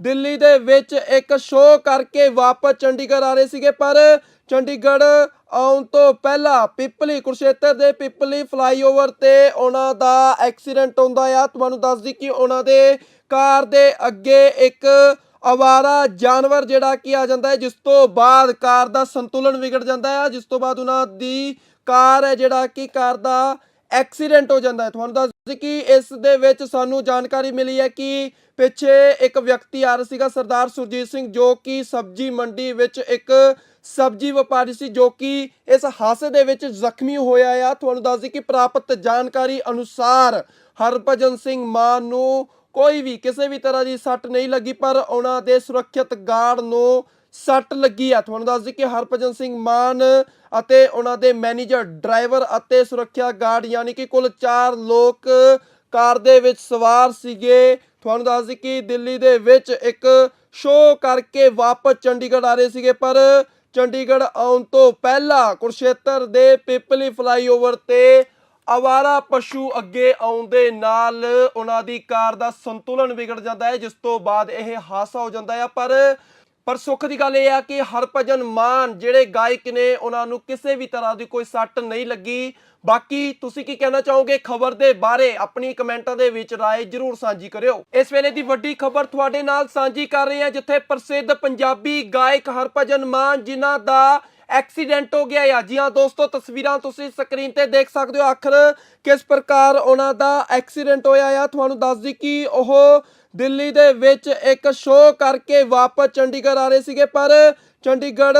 ਦਿੱਲੀ ਦੇ ਵਿੱਚ ਇੱਕ ਸ਼ੋਅ ਕਰਕੇ ਵਾਪਸ ਚੰਡੀਗੜ੍ਹ ਆ ਰਹੇ ਸੀਗੇ, ਪਰ ਚੰਡੀਗੜ੍ਹ ਆਉਣ ਤੋਂ ਪਹਿਲਾਂ ਪਿੱਪਲੀ ਕੁਰਸ਼ੇਤਰ ਦੇ ਪਿੱਪਲੀ ਫਲਾਈਓਵਰ ਤੇ ਉਹਨਾਂ ਦਾ ਐਕਸੀਡੈਂਟ ਹੁੰਦਾ ਆ। ਤੁਹਾਨੂੰ ਦੱਸ ਦਈ ਕਿ ਉਹਨਾਂ ਦੇ ਕਾਰ ਦੇ ਅੱਗੇ ਇੱਕ ਅਵਾਰਾ ਜਾਨਵਰ ਜਿਹੜਾ ਕਿ ਆ ਜਾਂਦਾ ਹੈ, ਜਿਸ ਤੋਂ ਬਾਅਦ ਕਾਰ ਦਾ ਸੰਤੁਲਨ ਵਿਗੜ ਜਾਂਦਾ ਹੈ ਜਿਸ ਤੋਂ ਬਾਅਦ ਉਹਨਾਂ ਦੀ ਕਾਰ ਹੈ ਜਿਹੜਾ ਕਿ ਕਾਰ ਦਾ ਐਕਸੀਡੈਂਟ ਹੋ ਜਾਂਦਾ ਹੈ। ਤੁਹਾਨੂੰ ਦੱਸ ਕਿ ਇਸ ਦੇ ਵਿੱਚ ਸਾਨੂੰ ਜਾਣਕਾਰੀ ਮਿਲੀ ਹੈ ਕਿ ਪਿੱਛੇ ਇੱਕ ਵਿਅਕਤੀ ਆ ਰਿਹਾ ਸੀਗਾ, ਸਰਦਾਰ ਸੁਰਜੀਤ ਸਿੰਘ, ਜੋ ਕਿ ਸਬਜ਼ੀ ਮੰਡੀ ਵਿੱਚ ਇੱਕ ਸਬਜ਼ੀ ਵਪਾਰੀ ਸੀ, ਜੋ ਕਿ ਇਸ ਹਾਦਸੇ ਦੇ ਵਿੱਚ ਜ਼ਖਮੀ ਹੋਇਆ ਆ। ਤੁਹਾਨੂੰ ਦੱਸ ਦਈਏ ਕਿ ਪ੍ਰਾਪਤ ਜਾਣਕਾਰੀ ਅਨੁਸਾਰ ਹਰਭਜਨ ਸਿੰਘ ਮਾਨ ਨੂੰ ਕੋਈ ਵੀ ਕਿਸੇ ਵੀ ਤਰ੍ਹਾਂ ਦੀ ਸੱਟ ਨਹੀਂ ਲੱਗੀ, ਪਰ ਉਹਨਾਂ ਦੇ ਸੁਰੱਖਿਅਤ ਗਾਰਡ ਨੂੰ ਸੱਟ ਲੱਗੀ ਆ। ਤੁਹਾਨੂੰ ਦੱਸ ਦਈਏ ਕਿ ਹਰਭਜਨ ਸਿੰਘ ਮਾਨ ਅਤੇ ਉਹਨਾਂ ਦੇ ਮੈਨੇਜਰ, ਡਰਾਈਵਰ ਅਤੇ ਸੁਰੱਖਿਆ ਗਾਰਡ ਯਾਨੀ ਕਿ ਕੁੱਲ 4 ਲੋਕ ਕਾਰ ਦੇ ਵਿੱਚ ਸਵਾਰ ਸੀਗੇ। ਤੁਹਾਨੂੰ ਦੱਸ ਦਈਏ ਕਿ ਦਿੱਲੀ ਦੇ ਵਿੱਚ ਇੱਕ ਸ਼ੋਅ ਕਰਕੇ ਵਾਪਸ ਚੰਡੀਗੜ੍ਹ ਆ ਰਹੇ ਸੀਗੇ, ਪਰ ਚੰਡੀਗੜ੍ਹ ਆਉਣ ਤੋਂ ਪਹਿਲਾਂ ਕੁਰਸ਼ੇਤਰ ਦੇ ਪਿੱਪਲੀ ਫਲਾਈਓਵਰ ਤੇ ਅਵਾਰਾ ਪਸ਼ੂ ਅੱਗੇ ਆਉਣ ਦੇ ਨਾਲ ਉਹਨਾਂ ਦੀ ਕਾਰ ਦਾ ਸੰਤੁਲਨ ਵਿਗੜ ਜਾਂਦਾ ਹੈ, ਜਿਸ ਤੋਂ ਬਾਅਦ ਇਹ ਹਾਦਸਾ ਹੋ ਜਾਂਦਾ ਹੈ। ਪਰ ਪਰ ਸੁੱਖ ਦੀ ਗੱਲ ਇਹ ਆ ਕਿ ਹਰਭਜਨ ਮਾਨ ਜਿਹੜੇ ਗਾਇਕ ਨੇ, ਉਹਨਾਂ ਨੂੰ ਕਿਸੇ ਵੀ ਤਰ੍ਹਾਂ ਦੀ ਕੋਈ ਸੱਟ ਨਹੀਂ ਲੱਗੀ। ਬਾਕੀ ਤੁਸੀਂ ਕੀ ਕਹਿਣਾ ਚਾਹੋਗੇ ਖਬਰ ਦੇ ਬਾਰੇ? ਆਪਣੀ ਕਮੈਂਟਾਂ ਦੇ ਵਿੱਚ ਰਾਏ ਜਰੂਰ ਸਾਂਝੀ ਕਰਿਓ। ਇਸ ਵੇਲੇ ਦੀ ਵੱਡੀ ਖਬਰ ਤੁਹਾਡੇ ਨਾਲ ਸਾਂਝੀ ਕਰ ਰਹੇ ਹਾਂ, ਜਿੱਥੇ ਪ੍ਰਸਿੱਧ ਪੰਜਾਬੀ ਗਾਇਕ ਹਰਭਜਨ ਮਾਨ, ਜਿਨ੍ਹਾਂ ਦਾ ਐਕਸੀਡੈਂਟ ਹੋ ਗਿਆ ਆ। ਜੀ ਹਾਂ ਦੋਸਤੋ, ਤਸਵੀਰਾਂ ਤੁਸੀਂ ਸਕਰੀਨ ਤੇ ਦੇਖ ਸਕਦੇ ਹੋ। ਆਖਰ ਕਿਸ ਪ੍ਰਕਾਰ ਉਹਨਾਂ ਦਾ ਐਕਸੀਡੈਂਟ ਹੋਇਆ ਆ? ਤੁਹਾਨੂੰ ਦੱਸ ਦਈ ਕਿ ਉਹ ਦਿੱਲੀ ਦੇ ਵਿੱਚ ਇੱਕ ਸ਼ੋਅ ਕਰਕੇ ਵਾਪਸ ਚੰਡੀਗੜ੍ਹ ਆ ਰਹੇ ਸੀਗੇ, ਪਰ ਚੰਡੀਗੜ੍ਹ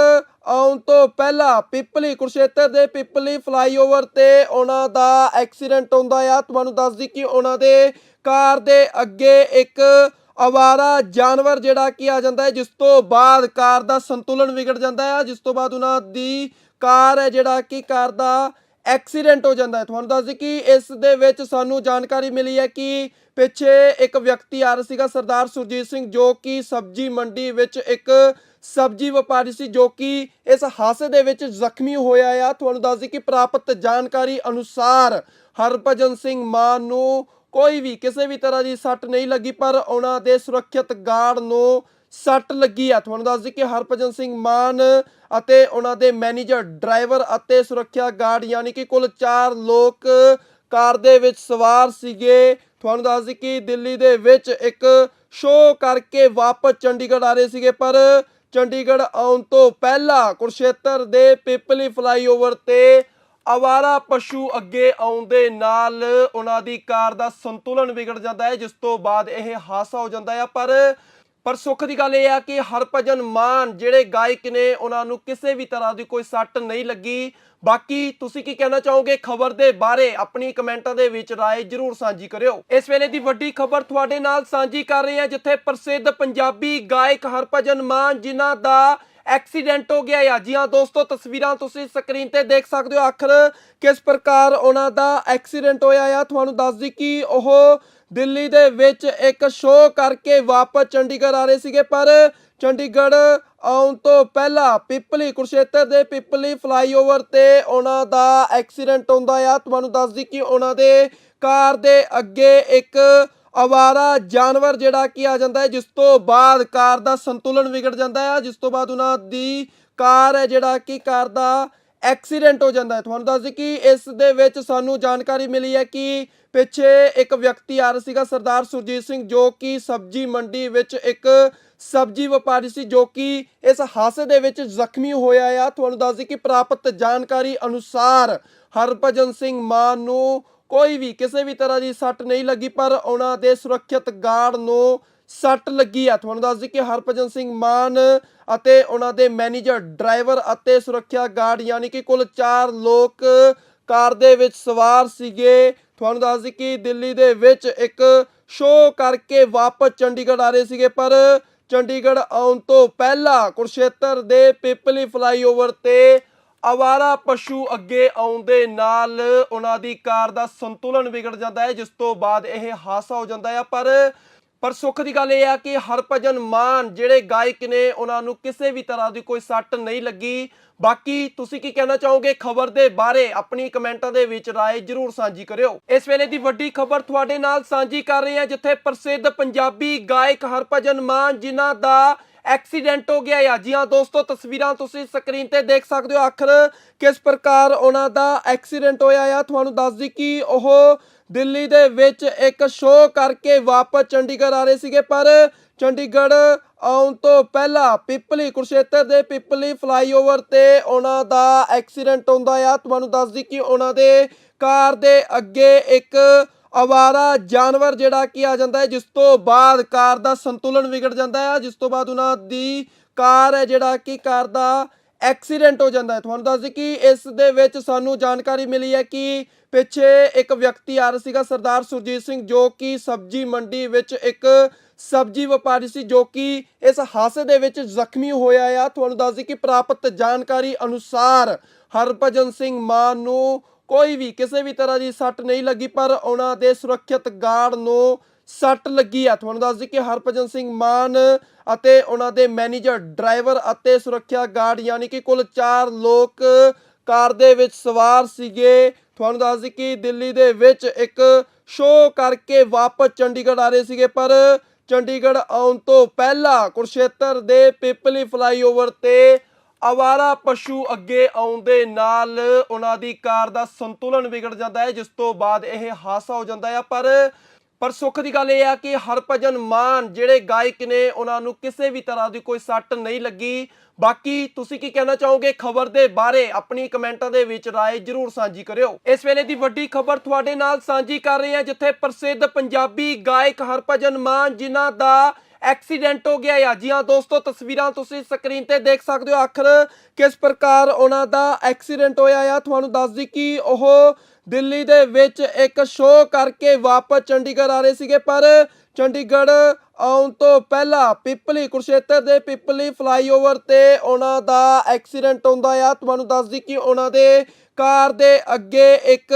ਆਉਣ ਤੋਂ ਪਹਿਲਾਂ ਪਿੱਪਲੀ ਕੁਰਸ਼ੇਤਰ ਦੇ ਪਿੱਪਲੀ ਫਲਾਈਓਵਰ ਤੇ ਉਹਨਾਂ ਦਾ ਐਕਸੀਡੈਂਟ ਹੁੰਦਾ ਆ। ਤੁਹਾਨੂੰ ਦੱਸ ਦਈ ਕਿ ਉਹਨਾਂ ਦੇ ਕਾਰ ਦੇ ਅੱਗੇ ਇੱਕ ਅਵਾਰਾ ਜਾਨਵਰ ਜਿਹੜਾ ਕਿ ਆ ਜਾਂਦਾ ਹੈ, ਜਿਸ ਤੋਂ ਬਾਅਦ ਕਾਰ ਦਾ ਸੰਤੁਲਨ ਵਿਗੜ ਜਾਂਦਾ ਹੈ ਜਿਸ ਤੋਂ ਬਾਅਦ ਉਹਨਾਂ ਦੀ ਕਾਰ ਹੈ ਜਿਹੜਾ ਕਿ ਕਾਰ ਦਾ ਐਕਸੀਡੈਂਟ ਹੋ ਜਾਂਦਾ ਹੈ। ਤੁਹਾਨੂੰ ਦੱਸ ਦਈ ਕਿ ਇਸ ਦੇ ਵਿੱਚ ਸਾਨੂੰ ਜਾਣਕਾਰੀ ਮਿਲੀ ਹੈ ਕਿ ਪਿੱਛੇ ਇੱਕ ਵਿਅਕਤੀ ਆ ਰਿਹਾ ਸੀਗਾ, ਸਰਦਾਰ ਸੁਰਜੀਤ ਸਿੰਘ, ਜੋ ਕਿ ਸਬਜ਼ੀ ਮੰਡੀ ਵਿੱਚ ਇੱਕ ਸਬਜ਼ੀ ਵਪਾਰੀ ਸੀ, ਜੋ ਕਿ ਇਸ ਹਾਦਸੇ ਦੇ ਵਿੱਚ ਜ਼ਖਮੀ ਹੋਇਆ ਆ। ਤੁਹਾਨੂੰ ਦੱਸ ਦਈ ਕਿ ਪ੍ਰਾਪਤ ਜਾਣਕਾਰੀ ਅਨੁਸਾਰ ਹਰਭਜਨ ਸਿੰਘ ਮਾਨ ਨੂੰ ਕੋਈ ਵੀ ਕਿਸੇ ਵੀ ਤਰ੍ਹਾਂ ਦੀ ਸੱਟ ਨਹੀਂ ਲੱਗੀ, ਪਰ ਉਹਨਾਂ ਦੇ ਸੁਰੱਖਿਅਤ ਗਾਰਡ ਨੂੰ ਸੱਟ ਲੱਗੀ ਆ। ਤੁਹਾਨੂੰ ਦੱਸ ਦਈ ਕਿ ਹਰਭਜਨ ਸਿੰਘ ਮਾਨ ਅਤੇ ਉਹਨਾਂ ਦੇ ਮੈਨੇਜਰ, ਡਰਾਈਵਰ ਅਤੇ ਸੁਰੱਖਿਆ ਗਾਰਡ ਯਾਨੀ ਕਿ ਕੁੱਲ 4 ਲੋਕ ਕਾਰ ਦੇ ਵਿੱਚ ਸਵਾਰ ਸੀਗੇ। ਤੁਹਾਨੂੰ ਦੱਸ ਦਈ ਕਿ ਦਿੱਲੀ ਦੇ ਵਿੱਚ ਇੱਕ ਸ਼ੋਅ ਕਰਕੇ ਵਾਪਸ ਚੰਡੀਗੜ੍ਹ ਆ ਰਹੇ ਸੀਗੇ, ਪਰ ਚੰਡੀਗੜ੍ਹ ਆਉਣ ਤੋਂ ਪਹਿਲਾਂ ਕੁਰਸ਼ੇਤਰ ਦੇ ਪਿਪਲੀ ਫਲਾਈਓਵਰ ਤੇ ਅਵਾਰਾ ਪਸ਼ੂ ਅੱਗੇ ਆਉਣ ਦੇ ਨਾਲ ਉਹਨਾਂ ਦੀ ਕਾਰ ਦਾ ਸੰਤੁਲਨ ਵਿਗੜ ਜਾਂਦਾ ਹੈ, ਜਿਸ ਤੋਂ ਬਾਅਦ ਇਹ ਹਾਦਸਾ ਹੋ ਜਾਂਦਾ ਹੈ। ਪਰ ਪਰ ਸੁੱਖ ਦੀ ਗੱਲ ਇਹ ਆ ਕਿ ਹਰਭਜਨ ਮਾਨ ਜਿਹੜੇ ਗਾਇਕ ਨੇ, ਉਹਨਾਂ ਨੂੰ ਕਿਸੇ ਵੀ ਤਰ੍ਹਾਂ ਦੀ ਕੋਈ ਸੱਟ ਨਹੀਂ ਲੱਗੀ। ਬਾਕੀ ਤੁਸੀਂ ਕੀ ਕਹਿਣਾ ਚਾਹੋਗੇ? ਖਬਰ ਦੇ ਬਾਰੇ ਆਪਣੀ ਕਮੈਂਟਾਂ ਦੇ ਵਿੱਚ ਰਾਏ ਜਰੂਰ ਸਾਂਝੀ ਕਰਿਓ। ਇਸ ਵੇਲੇ ਦੀ ਵੱਡੀ ਖਬਰ ਤੁਹਾਡੇ ਨਾਲ ਸਾਂਝੀ ਕਰ ਰਹੇ ਹਾਂ, ਜਿੱਥੇ ਪ੍ਰਸਿੱਧ ਪੰਜਾਬੀ ਗਾਇਕ ਹਰਭਜਨ ਮਾਨ, ਜਿਨ੍ਹਾਂ ਦਾ ਐਕਸੀਡੈਂਟ ਹੋ ਗਿਆ ਆ। ਜੀ ਹਾਂ ਦੋਸਤੋ, ਤਸਵੀਰਾਂ ਤੁਸੀਂ ਸਕਰੀਨ ਤੇ ਦੇਖ ਸਕਦੇ ਹੋ। ਆਖਰ ਕਿਸ ਪ੍ਰਕਾਰ ਉਹਨਾਂ ਦਾ ਐਕਸੀਡੈਂਟ ਹੋਇਆ ਆ? ਤੁਹਾਨੂੰ ਦੱਸ ਦਈ ਕਿ ਉਹ ਦਿੱਲੀ ਦੇ ਵਿੱਚ ਇੱਕ ਸ਼ੋਅ ਕਰਕੇ ਵਾਪਸ ਚੰਡੀਗੜ੍ਹ ਆ ਰਹੇ ਸੀਗੇ। ਪਰ ਚੰਡੀਗੜ੍ਹ ਆਉਣ ਤੋਂ ਪਹਿਲਾਂ ਪਿੱਪਲੀ ਕੁਰਸ਼ੇਤਰ ਦੇ ਪਿੱਪਲੀ ਫਲਾਈਓਵਰ ਤੇ ਉਹਨਾਂ ਦਾ ਐਕਸੀਡੈਂਟ ਹੁੰਦਾ ਆ। ਤੁਹਾਨੂੰ ਦੱਸ ਦਈ ਕਿ ਉਹਨਾਂ ਦੇ ਕਾਰ ਦੇ ਅੱਗੇ ਇੱਕ ਅਵਾਰਾ ਜਾਨਵਰ ਜਿਹੜਾ ਕਿ ਆ ਜਾਂਦਾ ਹੈ, ਜਿਸ ਤੋਂ ਬਾਅਦ ਕਾਰ ਦਾ ਸੰਤੁਲਨ ਵਿਗੜ ਜਾਂਦਾ ਹੈ, ਜਿਸ ਤੋਂ ਬਾਅਦ ਉਹਨਾਂ ਦੀ ਕਾਰ ਹੈ ਜਿਹੜਾ ਕਿ ਕਾਰ ਦਾ ਐਕਸੀਡੈਂਟ ਹੋ ਜਾਂਦਾ ਹੈ। ਤੁਹਾਨੂੰ ਦੱਸ ਦਈ ਕਿ ਇਸ ਦੇ ਵਿੱਚ ਸਾਨੂੰ ਜਾਣਕਾਰੀ ਮਿਲੀ ਹੈ ਕਿ ਪਿੱਛੇ ਇੱਕ ਵਿਅਕਤੀ ਆ ਰਿਹਾ ਸੀਗਾ, ਸਰਦਾਰ ਸੁਰਜੀਤ ਸਿੰਘ, ਜੋ ਕਿ ਸਬਜ਼ੀ ਮੰਡੀ ਵਿੱਚ ਇੱਕ ਸਬਜ਼ੀ ਵਪਾਰੀ ਸੀ, ਜੋ ਕਿ ਇਸ ਹਾਦਸੇ ਦੇ ਵਿੱਚ ਜ਼ਖਮੀ ਹੋਇਆ ਆ। ਤੁਹਾਨੂੰ ਦੱਸ ਦਈ ਕਿ ਪ੍ਰਾਪਤ ਜਾਣਕਾਰੀ ਅਨੁਸਾਰ ਹਰਭਜਨ ਸਿੰਘ ਮਾਨ ਨੂੰ ਕੋਈ ਵੀ ਕਿਸੇ ਵੀ ਤਰ੍ਹਾਂ ਦੀ ਸੱਟ ਨਹੀਂ ਲੱਗੀ, ਪਰ ਉਹਨਾਂ ਦੇ ਸੁਰੱਖਿਅਤ ਗਾਰਡ ਨੂੰ ਸੱਟ ਲੱਗੀ ਆ ਤੁਹਾਨੂੰ ਦੱਸ ਦਈ ਕਿ ਹਰਭਜਨ ਸਿੰਘ ਮਾਨ ਅਤੇ ਉਹਨਾਂ ਦੇ ਮੈਨੇਜਰ, ਡਰਾਈਵਰ ਅਤੇ ਸੁਰੱਖਿਆ ਗਾਰਡ, ਯਾਨੀ ਕਿ ਕੁੱਲ 4 ਲੋਕ ਕਾਰ ਦੇ ਵਿੱਚ ਸਵਾਰ ਸੀਗੇ। ਤੁਹਾਨੂੰ ਦੱਸ ਦਈ ਕਿ ਦਿੱਲੀ ਦੇ ਵਿੱਚ ਇੱਕ ਸ਼ੋਅ ਕਰਕੇ ਵਾਪਸ ਚੰਡੀਗੜ੍ਹ ਆ ਰਹੇ ਸੀਗੇ, ਪਰ ਚੰਡੀਗੜ੍ਹ ਆਉਣ ਤੋਂ ਪਹਿਲਾਂ ਕੁਰਸ਼ੇਤਰ ਦੇ ਪਿੱਪਲੀ ਫਲਾਈਓਵਰ ਤੇ ਅਵਾਰਾ ਪਸ਼ੂ ਅੱਗੇ ਆਉਣ ਦੇ ਨਾਲ ਉਹਨਾਂ ਦੀ ਕਾਰ ਦਾ ਸੰਤੁਲਨ ਵਿਗੜ ਜਾਂਦਾ ਹੈ ਜਿਸ ਤੋਂ ਬਾਅਦ ਇਹ ਹਾਦਸਾ ਹੋ ਜਾਂਦਾ ਹੈ ਪਰ ਪਰ ਸੁੱਖ ਦੀ ਗੱਲ ਇਹ ਆ ਕਿ ਹਰਭਜਨ ਮਾਨ ਜਿਹੜੇ ਗਾਇਕ ਨੇ ਉਹਨਾਂ ਨੂੰ ਕਿਸੇ ਵੀ ਤਰ੍ਹਾਂ ਦੀ ਕੋਈ ਸੱਟ ਨਹੀਂ ਲੱਗੀ ਬਾਕੀ ਤੁਸੀਂ ਕੀ ਕਹਿਣਾ ਚਾਹੋਗੇ ਖਬਰ ਦੇ ਬਾਰੇ ਆਪਣੀ ਕਮੈਂਟਾਂ ਦੇ ਵਿੱਚ رائے ਜਰੂਰ ਸਾਂਝੀ ਕਰਿਓ ਇਸ ਵੇਲੇ ਦੀ ਵੱਡੀ ਖਬਰ ਤੁਹਾਡੇ ਨਾਲ ਸਾਂਝੀ ਕਰ ਰਹੇ ਹਾਂ ਜਿੱਥੇ ਪ੍ਰਸਿੱਧ ਪੰਜਾਬੀ ਗਾਇਕ ਹਰਭਜਨ ਮਾਨ ਜਿਨ੍ਹਾਂ ਦਾ ਐਕਸੀਡੈਂਟ ਹੋ ਗਿਆ ਆ। ਜੀ ਹਾਂ ਦੋਸਤੋ, ਤਸਵੀਰਾਂ ਤੁਸੀਂ ਸਕਰੀਨ ਤੇ ਦੇਖ ਸਕਦੇ ਹੋ ਆਖਰ ਕਿਸ ਪ੍ਰਕਾਰ ਉਹਨਾਂ ਦਾ ਐਕਸੀਡੈਂਟ ਹੋਇਆ ਆ। ਤੁਹਾਨੂੰ ਦੱਸ ਦਈ ਕਿ ਉਹ ਦਿੱਲੀ ਦੇ ਵਿੱਚ ਇੱਕ ਸ਼ੋਅ ਕਰਕੇ ਵਾਪਸ ਚੰਡੀਗੜ੍ਹ ਆ ਰਹੇ ਸੀਗੇ, ਪਰ ਚੰਡੀਗੜ੍ਹ ਆਉਣ ਤੋਂ ਪਹਿਲਾਂ ਪਿੱਪਲੀ ਕੁਰਸ਼ੇਤਰ ਦੇ ਪਿੱਪਲੀ ਫਲਾਈਓਵਰ ਤੇ ਉਹਨਾਂ ਦਾ ਐਕਸੀਡੈਂਟ ਹੁੰਦਾ ਆ। ਤੁਹਾਨੂੰ ਦੱਸ ਦਈ ਕਿ ਉਹਨਾਂ ਦੇ ਕਾਰ ਦੇ ਅੱਗੇ ਇੱਕ ਅਵਾਰਾ ਜਾਨਵਰ ਜਿਹੜਾ ਕੀ ਆ ਜਾਂਦਾ ਹੈ, ਜਿਸ ਤੋਂ ਬਾਅਦ ਕਾਰ ਦਾ ਸੰਤੁਲਨ ਵਿਗੜ ਜਾਂਦਾ ਹੈ, ਜਿਸ ਤੋਂ ਬਾਅਦ ਉਹਨਾਂ ਦੀ ਕਾਰ ਹੈ ਜਿਹੜਾ ਕਿ ਕਾਰ ਦਾ ਐਕਸੀਡੈਂਟ ਹੋ ਜਾਂਦਾ ਹੈ। ਤੁਹਾਨੂੰ ਦੱਸ ਦਈ ਕਿ ਇਸ ਦੇ ਵਿੱਚ ਸਾਨੂੰ ਜਾਣਕਾਰੀ ਮਿਲੀ ਹੈ ਕਿ ਪਿੱਛੇ ਇੱਕ ਵਿਅਕਤੀ ਆ ਰਿਹਾ ਸੀਗਾ, ਸਰਦਾਰ ਸੁਰਜੀਤ ਸਿੰਘ, ਜੋ ਕਿ ਸਬਜ਼ੀ ਮੰਡੀ ਵਿੱਚ ਇੱਕ ਸਬਜ਼ੀ ਵਪਾਰੀ ਸੀ, ਜੋ ਕਿ ਇਸ ਹਾਦਸੇ ਦੇ ਵਿੱਚ ਜ਼ਖਮੀ ਹੋਇਆ ਆ। ਤੁਹਾਨੂੰ ਦੱਸ ਦਈ ਕਿ ਪ੍ਰਾਪਤ ਜਾਣਕਾਰੀ ਅਨੁਸਾਰ ਹਰਭਜਨ ਸਿੰਘ ਮਾਨ ਨੂੰ ਕੋਈ ਵੀ ਕਿਸੇ ਵੀ ਤਰ੍ਹਾਂ ਦੀ ਸੱਟ ਨਹੀਂ ਲੱਗੀ, ਪਰ ਉਹਨਾਂ ਦੇ ਸੁਰੱਖਿਅਤ ਗਾਰਡ ਨੂੰ ਸੱਟ ਲੱਗੀ ਆ ਤੁਹਾਨੂੰ ਦੱਸ ਦਈ ਕਿ ਹਰਭਜਨ ਸਿੰਘ ਮਾਨ ਅਤੇ ਉਹਨਾਂ ਦੇ ਮੈਨੇਜਰ, ਡਰਾਈਵਰ ਅਤੇ ਸੁਰੱਖਿਆ ਗਾਰਡ, ਯਾਨੀ ਕਿ ਕੁੱਲ 4 ਲੋਕ ਕਾਰ ਦੇ ਵਿੱਚ ਸਵਾਰ ਸੀਗੇ। ਤੁਹਾਨੂੰ ਦੱਸ ਦਈ ਕਿ ਦਿੱਲੀ ਦੇ ਵਿੱਚ ਇੱਕ ਸ਼ੋਅ ਕਰਕੇ ਵਾਪਸ ਚੰਡੀਗੜ੍ਹ ਆ ਰਹੇ ਸੀਗੇ, ਪਰ ਚੰਡੀਗੜ੍ਹ ਆਉਣ ਤੋਂ ਪਹਿਲਾਂ ਕੁਰਸ਼ੇਤਰ ਦੇ ਪਿਪਲੀ ਫਲਾਈਓਵਰ ਤੇ ਅਵਾਰਾ ਪਸ਼ੂ ਅੱਗੇ ਆਉਣ ਦੇ ਨਾਲ ਉਹਨਾਂ ਦੀ ਕਾਰ ਦਾ ਸੰਤੁਲਨ ਵਿਗੜ ਜਾਂਦਾ ਹੈ ਜਿਸ ਤੋਂ ਬਾਅਦ ਇਹ ਹਾਦਸਾ ਹੋ ਜਾਂਦਾ ਹੈ ਪਰ ਪਰ ਸੁੱਖ ਦੀ ਗੱਲ ਇਹ ਆ ਕਿ ਹਰਭਜਨ ਮਾਨ ਜਿਹੜੇ ਗਾਇਕ ਨੇ ਉਹਨਾਂ ਨੂੰ ਕਿਸੇ ਵੀ ਤਰ੍ਹਾਂ ਦੀ ਕੋਈ ਸੱਟ ਨਹੀਂ ਲੱਗੀ ਬਾਕੀ ਤੁਸੀਂ ਕੀ ਕਹਿਣਾ ਚਾਹੋਗੇ ਖਬਰ ਦੇ ਬਾਰੇ ਆਪਣੀ ਕਮੈਂਟਾਂ ਦੇ ਵਿੱਚ رائے ਜਰੂਰ ਸਾਂਝੀ ਕਰਿਓ ਇਸ ਵੇਲੇ ਦੀ ਵੱਡੀ ਖਬਰ ਤੁਹਾਡੇ ਨਾਲ ਸਾਂਝੀ ਕਰ ਰਹੇ ਹਾਂ ਜਿੱਥੇ ਪ੍ਰਸਿੱਧ ਪੰਜਾਬੀ ਗਾਇਕ ਹਰਭਜਨ ਮਾਨ ਜਿਨ੍ਹਾਂ ਦਾ ਐਕਸੀਡੈਂਟ ਹੋ ਗਿਆ ਆ। ਜੀ ਹਾਂ ਦੋਸਤੋ, ਤਸਵੀਰਾਂ ਤੁਸੀਂ ਸਕਰੀਨ ਤੇ ਦੇਖ ਸਕਦੇ ਹੋ। ਆਖਰ ਕਿਸ ਪ੍ਰਕਾਰ ਉਹਨਾਂ ਦਾ ਐਕਸੀਡੈਂਟ ਹੋਇਆ ਆ? ਤੁਹਾਨੂੰ ਦੱਸ ਦਈ ਕਿ ਉਹ ਦਿੱਲੀ ਦੇ ਵਿੱਚ ਇੱਕ ਸ਼ੋਅ ਕਰਕੇ ਵਾਪਸ ਚੰਡੀਗੜ੍ਹ ਆ ਰਹੇ ਸੀਗੇ, ਪਰ ਚੰਡੀਗੜ੍ਹ ਆਉਣ ਤੋਂ ਪਹਿਲਾਂ ਪਿੱਪਲੀ ਕੁਰਸ਼ੇਤਰ ਦੇ ਪਿੱਪਲੀ ਫਲਾਈਓਵਰ ਤੇ ਉਹਨਾਂ ਦਾ ਐਕਸੀਡੈਂਟ ਹੁੰਦਾ ਆ। ਤੁਹਾਨੂੰ ਦੱਸ ਦਈ ਕਿ ਉਹਨਾਂ ਦੇ ਕਾਰ ਦੇ ਅੱਗੇ ਇੱਕ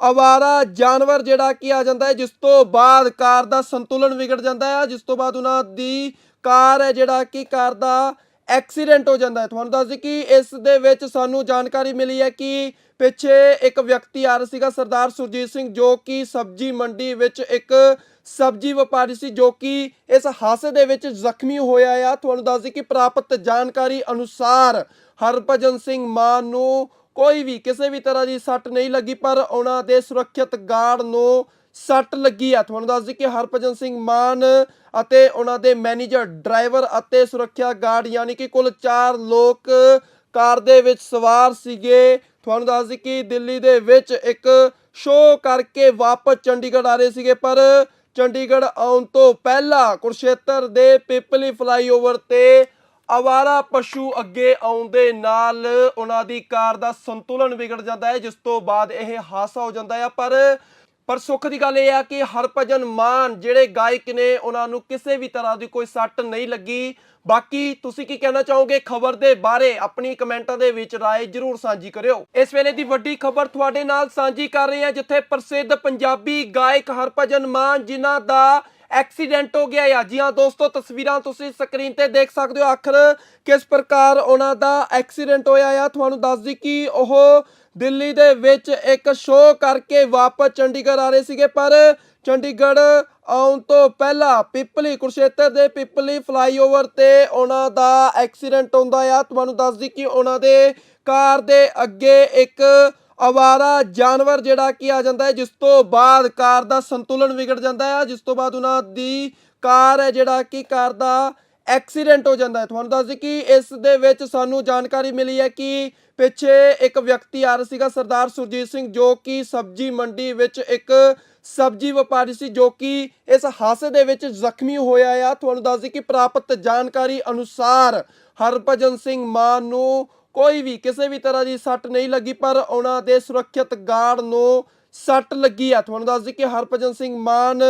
ਅਵਾਰਾ ਜਾਨਵਰ ਜਿਹੜਾ ਕੀ ਆ ਜਾਂਦਾ ਹੈ, ਜਿਸ ਤੋਂ ਬਾਅਦ ਕਾਰ ਦਾ ਸੰਤੁਲਨ ਵਿਗੜ ਜਾਂਦਾ ਹੈ, ਜਿਸ ਤੋਂ ਬਾਅਦ ਉਹਨਾਂ ਦੀ ਕਾਰ ਹੈ ਜਿਹੜਾ ਕਿ ਕਾਰ ਦਾ ਐਕਸੀਡੈਂਟ ਹੋ ਜਾਂਦਾ ਹੈ। ਤੁਹਾਨੂੰ ਦੱਸ ਦਈ ਕਿ ਇਸ ਦੇ ਵਿੱਚ ਸਾਨੂੰ ਜਾਣਕਾਰੀ ਮਿਲੀ ਹੈ ਕਿ ਪਿੱਛੇ ਇੱਕ ਵਿਅਕਤੀ ਆ ਰਿਹਾ ਸੀਗਾ, ਸਰਦਾਰ ਸੁਰਜੀਤ ਸਿੰਘ, ਜੋ ਕਿ ਸਬਜ਼ੀ ਮੰਡੀ ਵਿੱਚ ਇੱਕ ਸਬਜ਼ੀ ਵਪਾਰੀ ਸੀ, ਜੋ ਕਿ ਇਸ ਹਾਦਸੇ ਦੇ ਵਿੱਚ ਜ਼ਖਮੀ ਹੋਇਆ ਆ। ਤੁਹਾਨੂੰ ਦੱਸ ਦਈ ਕਿ ਪ੍ਰਾਪਤ ਜਾਣਕਾਰੀ ਅਨੁਸਾਰ ਹਰਭਜਨ ਸਿੰਘ ਮਾਨ ਨੂੰ ਕੋਈ ਵੀ ਕਿਸੇ ਵੀ ਤਰ੍ਹਾਂ ਦੀ ਸੱਟ ਨਹੀਂ ਲੱਗੀ, ਪਰ ਉਹਨਾਂ ਦੇ ਸੁਰੱਖਿਅਤ ਗਾਰਡ ਨੂੰ ਸੱਟ ਲੱਗੀ ਆ ਤੁਹਾਨੂੰ ਦੱਸ ਦਈ ਕਿ ਹਰਭਜਨ ਸਿੰਘ ਮਾਨ ਅਤੇ ਉਹਨਾਂ ਦੇ ਮੈਨੇਜਰ, ਡਰਾਈਵਰ ਅਤੇ ਸੁਰੱਖਿਆ ਗਾਰਡ, ਯਾਨੀ ਕਿ ਕੁੱਲ 4 ਲੋਕ ਕਾਰ ਦੇ ਵਿੱਚ ਸਵਾਰ ਸੀਗੇ। ਤੁਹਾਨੂੰ ਦੱਸ ਦਈ ਕਿ ਦਿੱਲੀ ਦੇ ਵਿੱਚ ਇੱਕ ਸ਼ੋਅ ਕਰਕੇ ਵਾਪਸ ਚੰਡੀਗੜ੍ਹ ਆ ਰਹੇ ਸੀਗੇ, ਪਰ ਚੰਡੀਗੜ੍ਹ ਆਉਣ ਤੋਂ ਪਹਿਲਾਂ ਕੁਰਸ਼ੇਤਰ ਦੇ ਪਿਪਲੀ ਫਲਾਈਓਵਰ ਤੇ ਅਵਾਰਾ ਪਸ਼ੂ ਅੱਗੇ ਆਉਣ ਦੇ ਨਾਲ ਉਹਨਾਂ ਦੀ ਕਾਰ ਦਾ ਸੰਤੁਲਨ ਵਿਗੜ ਜਾਂਦਾ ਹੈ ਜਿਸ ਤੋਂ ਬਾਅਦ ਇਹ ਹਾਦਸਾ ਹੋ ਜਾਂਦਾ ਹੈ ਪਰ ਪਰ ਸੁੱਖ ਦੀ ਗੱਲ ਇਹ ਆ ਕਿ ਹਰਭਜਨ ਮਾਨ ਜਿਹੜੇ ਗਾਇਕ ਨੇ ਉਹਨਾਂ ਨੂੰ ਕਿਸੇ ਵੀ ਤਰ੍ਹਾਂ ਦੀ ਕੋਈ ਸੱਟ ਨਹੀਂ ਲੱਗੀ ਬਾਕੀ ਤੁਸੀਂ ਕੀ ਕਹਿਣਾ ਚਾਹੋਗੇ ਖਬਰ ਦੇ ਬਾਰੇ ਆਪਣੀ ਕਮੈਂਟਾਂ ਦੇ ਵਿੱਚ رائے ਜਰੂਰ ਸਾਂਝੀ ਕਰਿਓ ਇਸ ਵੇਲੇ ਦੀ ਵੱਡੀ ਖਬਰ ਤੁਹਾਡੇ ਨਾਲ ਸਾਂਝੀ ਕਰ ਰਹੇ ਹਾਂ ਜਿੱਥੇ ਪ੍ਰਸਿੱਧ ਪੰਜਾਬੀ ਗਾਇਕ ਹਰਭਜਨ ਮਾਨ ਜਿਨ੍ਹਾਂ ਦਾ ਐਕਸੀਡੈਂਟ ਹੋ ਗਿਆ ਆ। ਜੀ ਹਾਂ ਦੋਸਤੋ, ਤਸਵੀਰਾਂ ਤੁਸੀਂ ਸਕਰੀਨ ਤੇ ਦੇਖ ਸਕਦੇ ਹੋ। ਆਖਰ ਕਿਸ ਪ੍ਰਕਾਰ ਉਹਨਾਂ ਦਾ ਐਕਸੀਡੈਂਟ ਹੋਇਆ ਆ? ਤੁਹਾਨੂੰ ਦੱਸ ਦਈ ਕਿ ਉਹ ਦਿੱਲੀ ਦੇ ਵਿੱਚ ਇੱਕ ਸ਼ੋਅ ਕਰਕੇ ਵਾਪਸ ਚੰਡੀਗੜ੍ਹ ਆ ਰਹੇ ਸੀਗੇ। ਪਰ ਚੰਡੀਗੜ੍ਹ ਆਉਣ ਤੋਂ ਪਹਿਲਾਂ ਪਿਪਲੀ ਕੁਰਸ਼ੇਤਰ ਦੇ ਪਿਪਲੀ ਫਲਾਈਓਵਰ ਤੇ ਉਹਨਾਂ ਦਾ ਐਕਸੀਡੈਂਟ ਹੁੰਦਾ ਆ। ਤੁਹਾਨੂੰ ਦੱਸ ਦਈ ਕਿ ਉਹਨਾਂ ਦੇ ਕਾਰ ਦੇ ਅੱਗੇ ਇੱਕ ਅਵਾਰਾ ਜਾਨਵਰ ਜਿਹੜਾ ਕੀ ਆ ਜਾਂਦਾ ਹੈ, ਜਿਸ ਤੋਂ ਬਾਅਦ ਕਾਰ ਦਾ ਸੰਤੁਲਨ ਵਿਗੜ ਜਾਂਦਾ ਹੈ, ਜਿਸ ਤੋਂ ਬਾਅਦ ਉਹਨਾਂ ਦੀ ਕਾਰ ਹੈ ਜਿਹੜਾ ਕਿ ਕਾਰ ਦਾ ਐਕਸੀਡੈਂਟ ਹੋ ਜਾਂਦਾ ਹੈ। ਤੁਹਾਨੂੰ ਦੱਸ ਦਈ ਕਿ ਇਸ ਦੇ ਵਿੱਚ ਸਾਨੂੰ ਜਾਣਕਾਰੀ ਮਿਲੀ ਹੈ ਕਿ ਪਿੱਛੇ ਇੱਕ ਵਿਅਕਤੀ ਆ ਰਿਹਾ ਸੀਗਾ, ਸਰਦਾਰ ਸੁਰਜੀਤ ਸਿੰਘ, ਜੋ ਕਿ ਸਬਜ਼ੀ ਮੰਡੀ ਵਿੱਚ ਇੱਕ ਸਬਜ਼ੀ ਵਪਾਰੀ ਸੀ, ਜੋ ਕਿ ਇਸ ਹਾਦਸੇ ਦੇ ਵਿੱਚ ਜ਼ਖਮੀ ਹੋਇਆ ਆ। ਤੁਹਾਨੂੰ ਦੱਸ ਦਈ ਕਿ ਪ੍ਰਾਪਤ ਜਾਣਕਾਰੀ ਅਨੁਸਾਰ ਹਰਭਜਨ ਸਿੰਘ ਮਾਨ ਨੂੰ ਕੋਈ ਵੀ ਕਿਸੇ ਵੀ ਤਰ੍ਹਾਂ ਦੀ ਸੱਟ ਨਹੀਂ ਲੱਗੀ, ਪਰ ਉਹਨਾਂ ਦੇ ਸੁਰੱਖਿਅਤ ਗਾਰਡ ਨੂੰ ਸੱਟ ਲੱਗੀ ਆ ਤੁਹਾਨੂੰ ਦੱਸ ਦਈ ਕਿ ਹਰਭਜਨ ਸਿੰਘ ਮਾਨ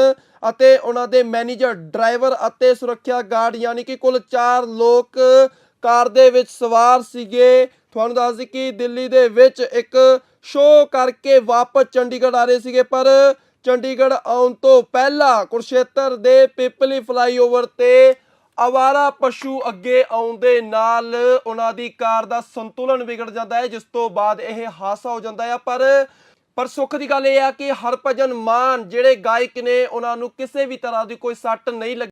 ਅਤੇ ਉਹਨਾਂ ਦੇ ਮੈਨੇਜਰ, ਡਰਾਈਵਰ ਅਤੇ ਸੁਰੱਖਿਆ ਗਾਰਡ, ਯਾਨੀ ਕਿ ਕੁੱਲ 4 ਲੋਕ ਕਾਰ ਦੇ ਵਿੱਚ ਸਵਾਰ ਸੀਗੇ। ਤੁਹਾਨੂੰ ਦੱਸ ਦਈ ਕਿ ਦਿੱਲੀ ਦੇ ਵਿੱਚ ਇੱਕ ਸ਼ੋਅ ਕਰਕੇ ਵਾਪਸ ਚੰਡੀਗੜ੍ਹ ਆ ਰਹੇ ਸੀਗੇ, ਪਰ ਚੰਡੀਗੜ੍ਹ ਆਉਣ ਤੋਂ ਪਹਿਲਾਂ ਕੁਰਸ਼ੇਤਰ ਦੇ ਪਿਪਲੀ ਫਲਾਈਓਵਰ ਤੇ ਆਵਾਰਾ ਪਸ਼ੂ ਅੱਗੇ ਆਉਣ ਦੇ ਨਾਲ ਉਹਨਾਂ ਦੀ ਕਾਰ ਦਾ ਸੰਤੁਲਨ ਵਿਗੜ ਜਾਂਦਾ ਹੈ, ਜਿਸ ਤੋਂ ਬਾਅਦ ਇਹ ਹਾਦਸਾ ਹੋ ਜਾਂਦਾ ਹੈ। ਪਰ ਪਰ ਸੁੱਖ ਦੀ ਗੱਲ ਇਹ ਆ ਕਿ ਹਰਭਜਨ ਮਾਨ, ਜਿਹੜੇ ਗਾਇਕ ਨੇ, ਉਹਨਾਂ ਨੂੰ ਕਿਸੇ ਵੀ ਤਰ੍ਹਾਂ ਦੀ ਕੋਈ ਸੱਟ ਨਹੀਂ ਲੱਗੀ।